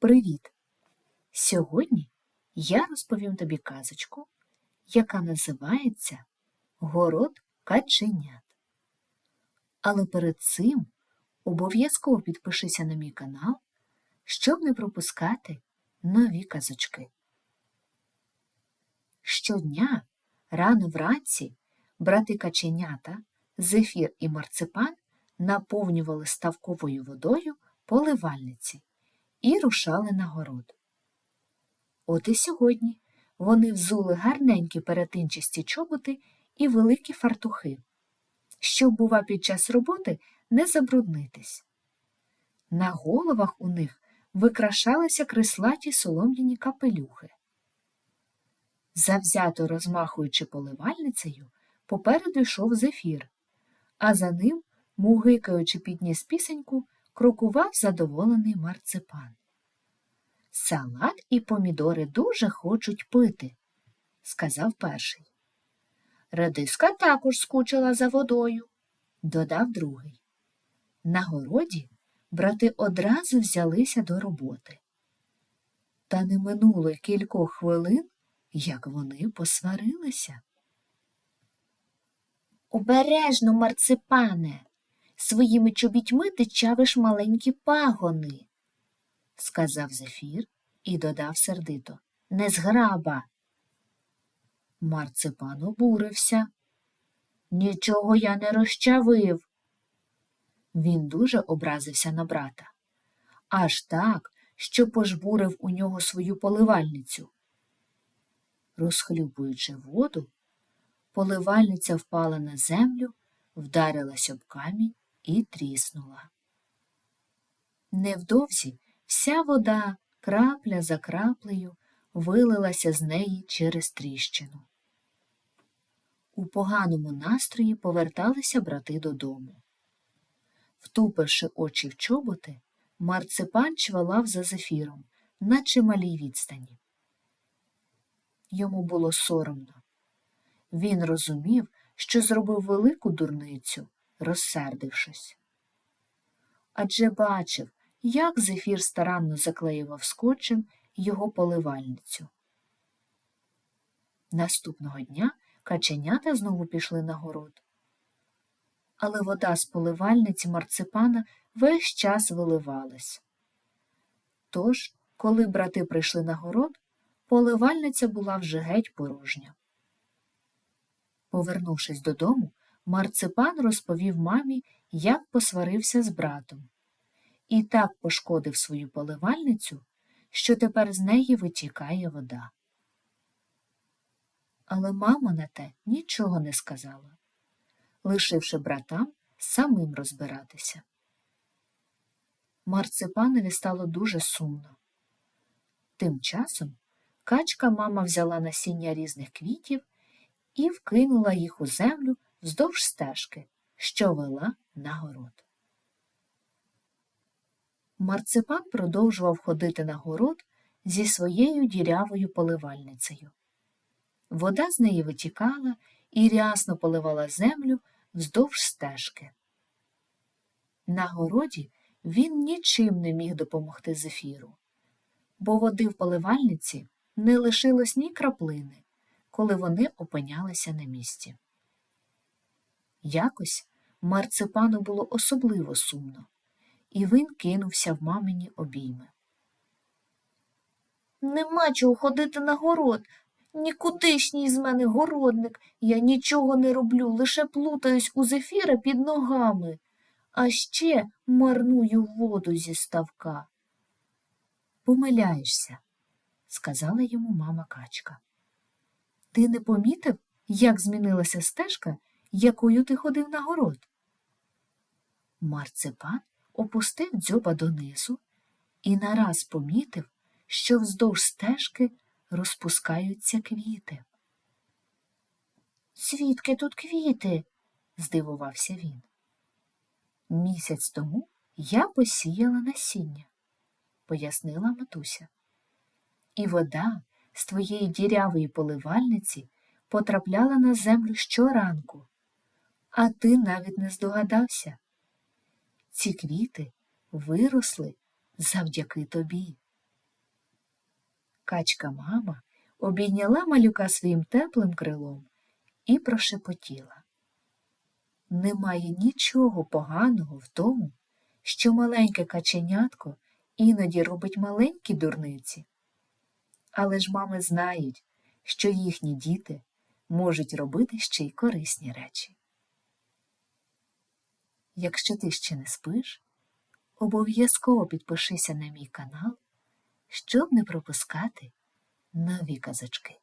Привіт! Сьогодні я розповім тобі казочку, яка називається Город каченят. Але перед цим обов'язково підпишися на мій канал, щоб не пропускати нові казочки. Щодня, рано вранці, брати каченята, зефір і марципан наповнювали ставковою водою поливальниці і рушали на город. От і сьогодні вони взули гарненькі перетинчасті чоботи і великі фартухи, щоб, бува, під час роботи не забруднитись. На головах у них викрашалися крислаті солом'яні капелюхи. Завзято розмахуючи поливальницею, попереду йшов зефір, а за ним, мугикаючи підніс пісеньку, крокував задоволений марципан. Салат і помідори дуже хочуть пити, сказав перший. Редиска також скучила за водою, додав другий. На городі брати одразу взялися до роботи. Та не минуло кількох хвилин, як вони посварилися. Обережно, марципане, своїми чобітьми ти чавиш маленькі пагони, сказав Зефір і додав сердито. Не зграба. Марципан обурився. Нічого я не розчавив. Він дуже образився на брата. Аж так, що пожбурив у нього свою поливальницю. Розхлюпуючи воду, поливальниця впала на землю, вдарилась об камінь і тріснула. Невдовзі вся вода, крапля за краплею, вилилася з неї через тріщину. У поганому настрої поверталися брати додому. Втупивши очі в чоботи, марципан чвалав за зефіром на чималій відстані. Йому було соромно. Він розумів, що зробив велику дурницю, розсердившись. Адже бачив, як зефір старанно заклеював скотчем його поливальницю. Наступного дня каченята знову пішли на город. Але вода з поливальниці марципана весь час виливалась. Тож, коли брати прийшли на город, поливальниця була вже геть порожня. Повернувшись додому, марципан розповів мамі, як посварився з братом, і так пошкодив свою поливальницю, що тепер з неї витікає вода. Але мама на те нічого не сказала, лишивши братам самим розбиратися. Марципанові стало дуже сумно. Тим часом качка мама взяла насіння різних квітів і вкинула їх у землю вздовж стежки, що вела на город. Марципан продовжував ходити на город зі своєю дірявою поливальницею. Вода з неї витікала і рясно поливала землю вздовж стежки. На городі він нічим не міг допомогти зефіру, бо води в поливальниці не лишилось ні краплини, коли вони опинялися на місці. Якось марципану було особливо сумно, і він кинувся в мамині обійми. Нема чого ходити на город. Нікудишній з мене городник. Я нічого не роблю, лише плутаюсь у зефіра під ногами, а ще марную воду зі ставка. Помиляєшся, сказала йому мама качка. Ти не помітив, як змінилася стежка, якою ти ходив на город? Марципан опустив дзьоба донизу і нараз помітив, що вздовж стежки розпускаються квіти. Звідки тут квіти? здивувався він. Місяць тому я посіяла насіння, пояснила матуся. І вода з твоєї дірявої поливальниці потрапляла на землю щоранку, а ти навіть не здогадався. Ці квіти виросли завдяки тобі. Качка мама обійняла малюка своїм теплим крилом і прошепотіла. Немає нічого поганого в тому, що маленьке каченятко іноді робить маленькі дурниці. Але ж мами знають, що їхні діти можуть робити ще й корисні речі. Якщо ти ще не спиш, обов'язково підпишися на мій канал, щоб не пропускати нові казочки.